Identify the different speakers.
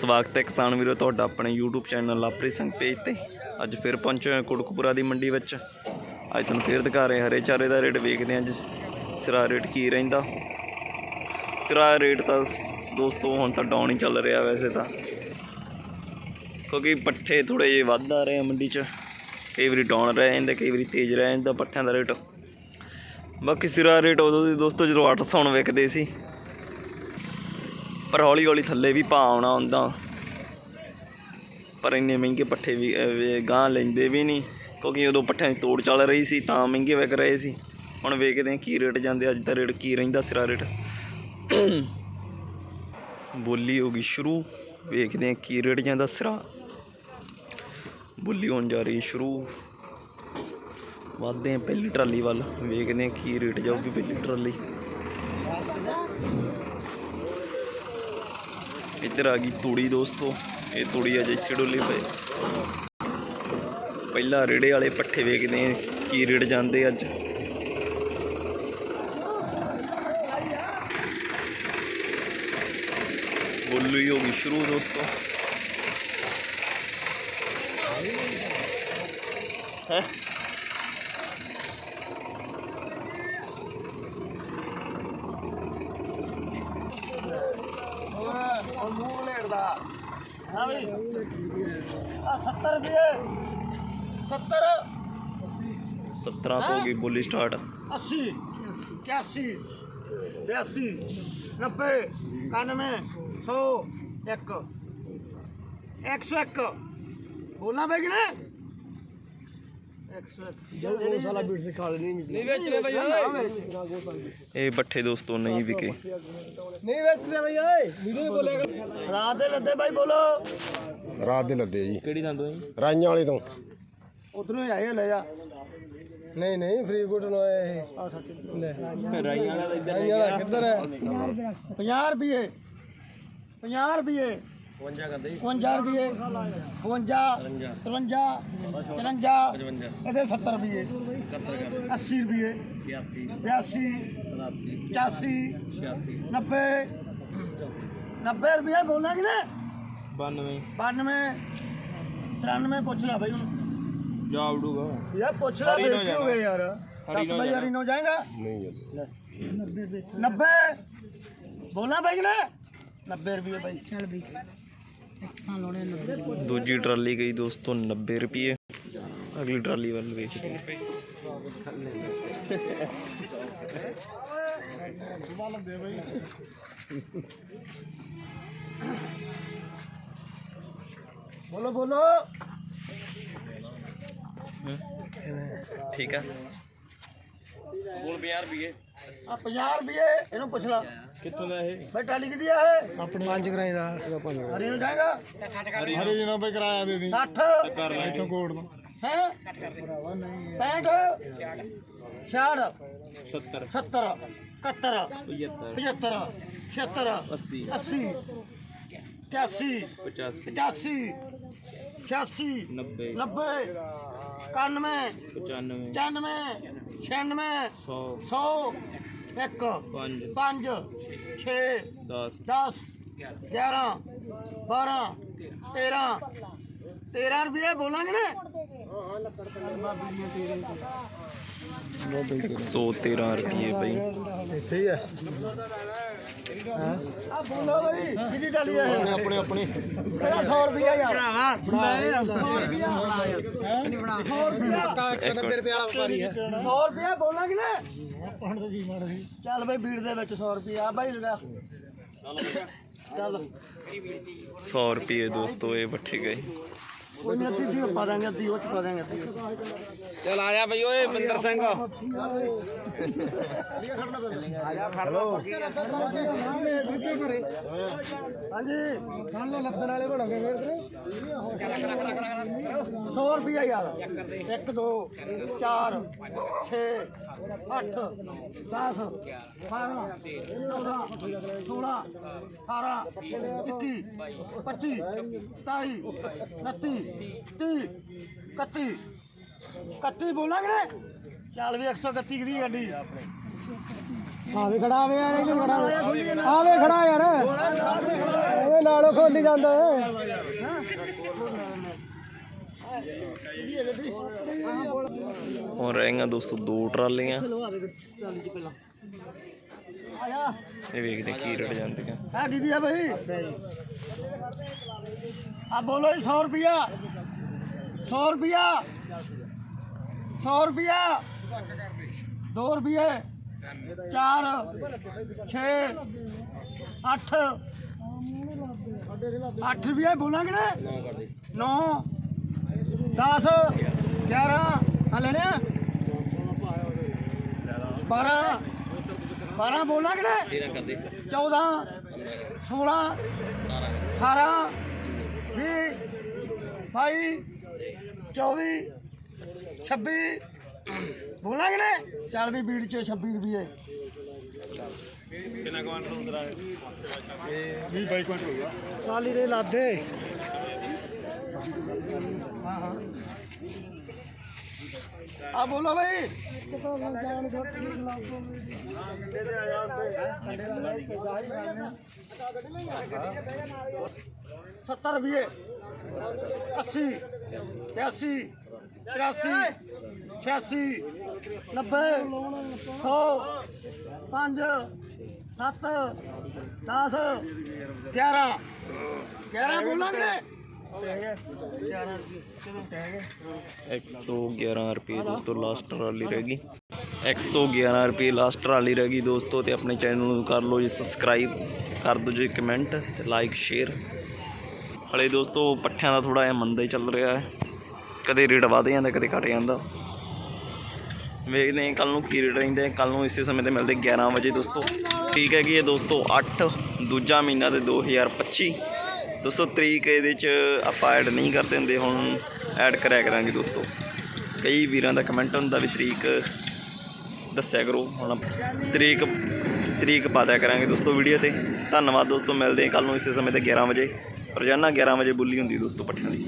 Speaker 1: ਸਵਾਗਤ ਹੈ ਕਿਸਾਨ ਵੀਰੋ, ਤੁਹਾਡਾ ਆਪਣੇ YouTube channel Lapri Singh page ਤੇ। ਅੱਜ ਫਿਰ ਪਹੁੰਚੇ ਹਾਂ ਕੋਟਕਪੂਰਾ ਦੀ ਮੰਡੀ ਵਿੱਚ। ਅੱਜ ਤੁਹਾਨੂੰ ਫੇਰ ਦਿਖਾ ਰਹੇ ਹਰੇ ਚਾਰੇ ਦਾ ਰੇਟ ਵੇਖਦੇ ਹਾਂ ਅੱਜ। ਸਿਰਾ ਰੇਟ ਕੀ ਰਹਿੰਦਾ? ਸਿਰਾ ਰੇਟ ਤਾਂ ਦੋਸਤੋ, ਹੁਣ ਤਾਂ ਡਾਊਨ ਹੀ ਚੱਲ ਰਿਹਾ ਵੈਸੇ ਤਾਂ। ਕਿਉਂਕਿ ਪੱਠੇ ਥੋੜੇ ਜਿਹੇ ਵੱਧ ਆ ਰਹੇ ਆ ਮੰਡੀ 'ਚ। ਕਈ ਵਾਰੀ ਡਾਊਨ ਰਹਿ ਜਾਂਦੇ, ਕਈ ਵਾਰੀ ਤੇਜ਼ ਰਹਿ ਜਾਂਦਾ ਪੱਠਿਆਂ ਦਾ ਰੇਟ। ਬਾਕੀ ਸਿਰਾ ਰੇਟ ਉਦੋਂ ਦੀ ਦੋਸਤੋ ਜਦੋਂ 800 ਹੁਣ ਵਿਕਦੇ ਸੀ। ਪਰ ਹੌਲੀ ਹੌਲੀ ਥੱਲੇ ਵੀ ਭਾ ਆਉਣਾ ਹੁੰਦਾ। ਪਰ ਇੰਨੇ ਮਹਿੰਗੇ ਪੱਠੇ ਵੀ ਅਹ, ਗਾਂ ਲੈਂਦੇ ਵੀ ਨਹੀਂ। ਕਿਉਂਕਿ ਉਦੋਂ ਪੱਠਿਆਂ ਦੀ ਤੋੜ ਚੱਲ ਰਹੀ ਸੀ ਤਾਂ ਮਹਿੰਗੇ ਵਿਕ ਰਹੇ ਸੀ। ਹੁਣ ਵੇਖਦੇ ਹਾਂ ਕੀ ਰੇਟ ਜਾਂਦੇ ਅੱਜ ਦਾ ਰੇਟ ਕੀ ਰਹਿੰਦਾ ਸਿਰਾ ਰੇਟ ਬੋਲੀ ਹੋ ਗਈ ਸ਼ੁਰੂ। ਵੇਖਦੇ ਹਾਂ ਕੀ ਰੇਟ ਜਾਂਦਾ ਸਿਰਾ। ਬੋਲੀ ਹੋਣ ਜਾ ਰਹੀ ਸ਼ੁਰੂ। ਵੱਧਦੇ ਪਹਿਲੀ ਟਰਾਲੀ ਵੱਲ। ਵੇਖਦੇ ਹਾਂ ਕੀ ਰੇਟ ਜਾਊਗੀ ਪਹਿਲੀ ਟਰਾਲੀ। ਇੱਧਰ ਆ ਗਈ ਤੂੜੀ ਦੋਸਤੋ, ਇਹ ਤੂੜੀ ਅਜੇ ਚੜੋਲੀ ਪਏ ਪਹਿਲਾਂ ਰੇੜੇ ਵਾਲੇ ਪੱਠੇ ਵੇਖਦੇ ਆ ਕੀ ਰੇਟ ਜਾਂਦੇ ਅੱਜ। ਬੋਲੀ ਹੋ ਗਈ ਸ਼ੁਰੂ ਦੋਸਤੋ। ਹੈ?
Speaker 2: ਹਾਂ ਵੀ ਆ 70 ਰੁਪਏ 70
Speaker 1: 17 ਤੋਂ ਹੋ ਗਈ ਬੋਲੀ ਸਟਾਰਟ
Speaker 2: 80 81 82 90 91 100 1 101 ਬੋਲਣਾ ਬਈ ਕਿਨੇ 101 ਜਿਹੜੇ ਸਾਲਾ ਬੀਟ ਸਿਖਾ ਲੈਣੀ ਨਹੀਂ ਵੇਚ ਲੈ ਬਈ
Speaker 1: ਇਹ ਪੱਠੇ ਦੋਸਤੋ ਨਹੀਂ ਵਿਕੇ।
Speaker 2: ਨਹੀਂ ਵੇਚ ਲੈ ਬਈ ਓਏ। ਵੀਡੀਓ ਬੋਲੇਗਾ ਰਾਤ ਦੇ ਲੱਦੇ ਬਾਈ ਬੋਲੋ।
Speaker 3: ਰਾਤ ਦੇ ਲੱਦੇ ਜੀ।
Speaker 1: ਕਿਹੜੀ ਦੰਦ ਹੋਈ
Speaker 3: ਰਾਈਆਂ ਵਾਲੇ ਤੋਂ।
Speaker 2: ਉਧਰੋਂ ਹੀ ਆਏ ਲੈ ਜਾ।
Speaker 4: ਨਹੀਂ ਨਹੀਂ ਫਰੀਦਕੋਟ ਨੂੰ ਆਇਆ ਇਹ।
Speaker 2: ਆ ਸੱਚ।
Speaker 1: ਰਾਈਆਂ ਵਾਲਾ ਇੱਧਰ
Speaker 4: ਰਾਈਆਂ ਦਾ ਕਿੱਧਰ ਹੈ?
Speaker 2: 50 ਰੁਪਏ। 50 ਰੁਪਏ।
Speaker 1: 52 ਕਰਦੇ
Speaker 2: 52 ਰੁਪਏ 52 53 54 ਇਹਦੇ 70 ਰੁਪਏ 80 ਰੁਪਏ 82 85 90 90 ਰੁਪਏ ਬੋਲਣਾ ਕਿ ਨਾ
Speaker 1: 92
Speaker 2: 92 93 ਪੁੱਛ ਲੈ ਭਾਈ ਹੁਣ।
Speaker 1: ਜਾ ਉਡੂਗਾ।
Speaker 2: ਯਾਰ ਪੁੱਛ ਲੈ ਬੇਇੱਜ਼ਤੀ ਹੋ ਗਏ ਯਾਰ। ਦੱਸ ਭਾਈ ਯਾਰ ਇਨੋ ਜਾਏਗਾ?
Speaker 3: ਨਹੀਂ
Speaker 2: 90 ਬੋਲਣਾ ਭਾਈ ਕਿ ਨਾ 90 ਰੁਪਏ ਭਾਈ ਚੱਲ ਭਾਈ
Speaker 1: ਦੂਜੀ ਟਰਾਲੀ ਗਈ ਦੋਸਤੋ 90 ਰੁਪਏ। ਅਗਲੀ ਟਰਾਲੀ ਵੱਲ ਵੇਖਦੇ ਹਾਂ
Speaker 2: ਬੋਲੋ ਬੋਲੋ।
Speaker 1: ਠੀਕ ਆ। ਬੋਲ 50 ਰੁਪਏ
Speaker 2: ਆ 50 ਰੁਪਏ ਇਹਨੂੰ ਪੁੱਛ ਲਾ।
Speaker 1: ਕਿੱਥੋਂ ਦਾ ਇਹ?
Speaker 2: ਬਈ ਟਾਲੀ ਕਿਦੀ ਆ ਇਹ?
Speaker 4: ਆਪਣੇ ਪੰਜ ਗਰਾਈ ਦਾ।
Speaker 2: ਹਰੀ ਨੂੰ ਜਾਏਗਾ?
Speaker 3: ਹਰੇ ਜਣਾ ਬਈ ਕਿਰਾਇਆ ਦੇ ਦੀ।
Speaker 2: 60
Speaker 1: ਕਰ ਲੈ
Speaker 3: ਇੱਥੋਂ ਕੋੜ ਤੋਂ
Speaker 2: ਹੈ? 65 66
Speaker 1: 70
Speaker 2: 70 71
Speaker 1: 75
Speaker 2: 75 76
Speaker 1: 80
Speaker 2: 80
Speaker 1: 85
Speaker 2: 85 86
Speaker 1: 90
Speaker 2: 90 91
Speaker 1: 95
Speaker 2: 95 96
Speaker 1: 100
Speaker 2: 100 1
Speaker 1: 5
Speaker 2: 5 6
Speaker 1: 10
Speaker 2: 10 11 12 13 13 ਰੁਪਏ ਬੋਲਾਂਗੇ ਨਾ?
Speaker 1: 113 ਰੁਪਏ ਬਈ।
Speaker 4: ਇੱਥੇ ਹੀ
Speaker 2: ਆ। ਬੋਲੋ ਬਈ ਕਿਹਦੀ ਟਾਲੀ ਹੈ ਇਹ?
Speaker 3: ਆਪਣੇ ਆਪਣੇ
Speaker 2: ਇਹਦਾ 100 ਰੁਪਿਆ ਯਾਰ?
Speaker 1: ਇੱਕ ਮਿੰਟ।
Speaker 4: ਰੁਪਏ ਵਾਲਾ ਵਪਾਰੀ ਹੈ
Speaker 2: 100 ਰੁਪਿਆ ਬੋਲਾਂਗੇ ਨਾ? ਚੱਲ ਬਈ ਭੀੜ ਦੇ ਵਿੱਚ 100 ਰੁਪਿਆ ਆ ਬਾਈ ਲਗਾ ਚੱਲ।
Speaker 1: 100 ਰੁਪਏ ਦੋਸਤੋ ਇਹ ਬੱਠੇ ਗਏ।
Speaker 2: ਕੋਈ ਨਹੀਂ ਅੱਧੀ ਦੀ ਪਾ ਦਾਂਗੇ ਅੱਧੀ ਉਹ ਚ ਪਾ ਦਾਂਗੇ ਅੱਧੀ
Speaker 4: ਚਲ ਆ ਜਾ ਬਈ ਓਏ ਮਿੰਦਰ ਸਿੰਘ
Speaker 2: ਹਾਂਜੀ
Speaker 4: ਕੱਲ ਲੱਦਣ ਵਾਲੇ ਬਣਾਂਗੇ ਫਿਰ ਤੇ
Speaker 2: 100 ਰੁਪਿਆ ਯਾਰ 1 2 4 6 8 10 12 14 16 18 21 25 27 29 30 31 31 ਬੋਲਾਂਗੇ ਚੱਲ ਵੀ 131 ਦੀ ਗੱਡੀ
Speaker 4: ਆਵੇ ਖੜਾ ਆਵੇ ਯਾਰ ਇਹਨੂੰ ਖੜਾ। ਆਵੇ ਆਵੇ ਖੜਾ ਯਾਰ। ਆਵੇ ਨਾਲੋਂ ਖੋਲੀ ਜਾਂਦਾ
Speaker 1: ਹੁਣ ਰਹਿ ਦੋਸਤੋ ਦੋ ਟਰਾਲੀਆਂ।
Speaker 2: ਚਲੋ ਆ ਦੇ ਚਾਲੀ ਚ ਪਹਿਲਾਂ। ਆਇਆ।
Speaker 1: ਇਹ ਵੇਖਦੇ ਕੀ ਰੇਟ ਜਾਂਦੀਆਂ।
Speaker 2: ਆ ਦੀਦੀ ਆ ਭਾਈ ਆ ਬੋਲੋ ਜੀ 100 ਰੁਪਿਆ 100 ਰੁਪਿਆ 100 ਰੁਪਿਆ 2 ਰੁਪਏ 4 6 8 8 ਰੁਪਏ ਬੋਲਾਂਗੇ ਨਾ 9 10 11 ਆ ਲੈਣੇ ਆ? 12 12 ਬੋਲਾਂਗੇ ਨਾ 14 16 18 20 22 24 26 ਬੋਲਾਂਗੇ ਨਾ ਚੱਲ ਵੀ ਬੀੜ ਚ 26 ਰੁਪਏ
Speaker 3: ਵੀਹ ਬਾਈ ਕੁਇੰਟਲ ਹੋ ਗਿਆ।
Speaker 4: ਚਾਲੀ ਦੇ ਲਾਦੇ।
Speaker 2: ਹਾਂ ਹਾਂ। ਆ ਬੋਲੋ ਭਾਈ ਸੱਤਰ ਰੁਪਏ। ਅੱਸੀ, ਬਿਆਸੀ, ਚੁਰਾਸੀ, ਛਿਆਸੀ, ਨੱਬੇ, ਸੌ, ਪੰਜ, ਸੱਤ, ਦਸ, ਗਿਆਰਾਂ। ਗਿਆਰਾਂ ਬੋਲਾਂਗੇ।
Speaker 1: 111 ਰੁਪਏ ਦੋਸਤੋ ਲਾਸਟ ਟਰਾਲੀ ਰਹਿ ਗਈ। 111 ਰੁਪਏ ਲਾਸਟ ਟਰਾਲੀ ਰਹਿ ਗਈ ਦੋਸਤੋ ਤੇ ਆਪਣੇ ਚੈਨਲ ਨੂੰ ਕਰ ਲਓ ਜੀ ਸਬਸਕ੍ਰਾਈਬ ਕਰ ਦਿਓ ਜੀ ਕਮੈਂਟ ਤੇ ਲਾਈਕ ਸ਼ੇਅਰ ਹਲੇ ਦੋਸਤੋ ਪੱਠਿਆਂ ਦਾ ਥੋੜਾ ਜਿਹਾ ਮੰਦਾ ਹੀ ਚੱਲ ਰਿਹਾ ਹੈ। ਕਦੇ ਰੇਟ ਵਧ ਜਾਂਦਾ, ਕਦੇ ਘਟ ਜਾਂਦਾ। ਵੇਖਦੇ ਹਾਂ ਕੱਲ ਨੂੰ ਕੀ ਰੇਟ ਰਹਿੰਦੇ ਕੱਲ ਨੂੰ ਇਸੇ ਸਮੇਂ ਤੇ ਮਿਲਦੇ 11 ਵਜੇ ਦੋਸਤੋ। ਠੀਕ ਹੈ ਕਿ ਇਹ ਦੋਸਤੋ 8 ਦੂਜਾ ਮਹੀਨਾ ਤੇ 2025 ਦੋਸਤੋ, ਤਰੀਕ ਇਹਦੇ ਚ ਆਪਾਂ ਐਡ ਨਹੀਂ ਕਰਦੇ ਹੁੰਦੇ, ਹੁਣ ਐਡ ਕਰਿਆ ਕਰਾਂਗੇ ਦੋਸਤੋ। ਕਈ ਵੀਰਾਂ ਦਾ ਕਮੈਂਟ ਹੁੰਦਾ ਵੀ ਤਰੀਕ ਦੱਸਿਆ ਕਰੋ, ਹੁਣ ਤਰੀਕ ਤਰੀਕ ਪਾ ਦਿਆ ਕਰਾਂਗੇ ਦੋਸਤੋ ਵੀਡੀਓ ਤੇ। ਧੰਨਵਾਦ ਦੋਸਤੋ, ਮਿਲਦੇ ਹਾਂ ਕੱਲ ਨੂੰ ਇਸੇ ਸਮੇਂ ਤੇ 11 ਵਜੇ। ਰੋਜ਼ਾਨਾ 11 ਵਜੇ ਬੁੱਲੀ ਹੁੰਦੀ ਦੋਸਤੋ ਪੱਠਿਆਂ ਦੀ।